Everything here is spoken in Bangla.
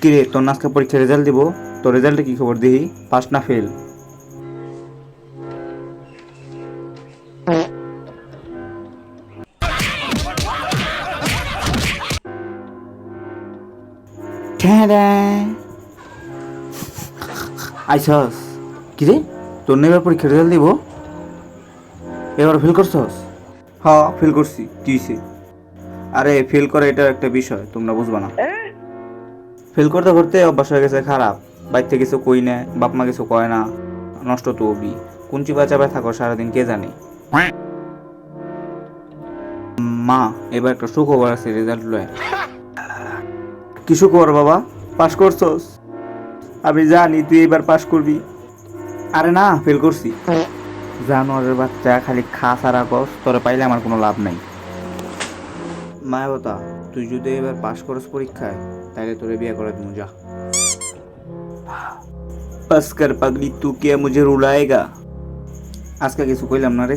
কিরে, তোর নাচকা পরীক্ষার রেজাল্ট দিব? তোর রেজাল্টে কি খবর দিহি? পাস না ফেল আইসস। কিরে? তোর না এবার পরীক্ষার রেজাল্ট দিব এবার ফেল করছস? হ্যাঁ ফেল করছি কি আরে ফেল করা এটা একটা বিষয় তোমরা বুঝবা না। ফেল করতে করতে অভ্যাস হয়ে গেছে খারাপ। বাইর থেকে কিছু কই না বাপ মা কিছু কয় না নষ্ট তো অবি কুঞ্চি চাপায় থাকো সারাদিন কে জানে? মা এবার একটা সুখবর আছে রেজাল্ট লয়। কি সুখবর বাবা? পাস করছস? আমি জানি তুই এবার পাস করবি। আরে না ফেল করছি। হ্যাঁ। জানোয়ারের বাচ্চা খালি খা সারা করস তোরে পাইলে আমার কোনো লাভ নাই। মায়াবতা তুই যদি এবার পাশ করস পরীক্ষায় তাহলে তোরে বিয়ে করে দিব যা। পাস কর পাগলি তু কে মুঝে রুলায়েগা আজকে কিছু কইলাম না রে।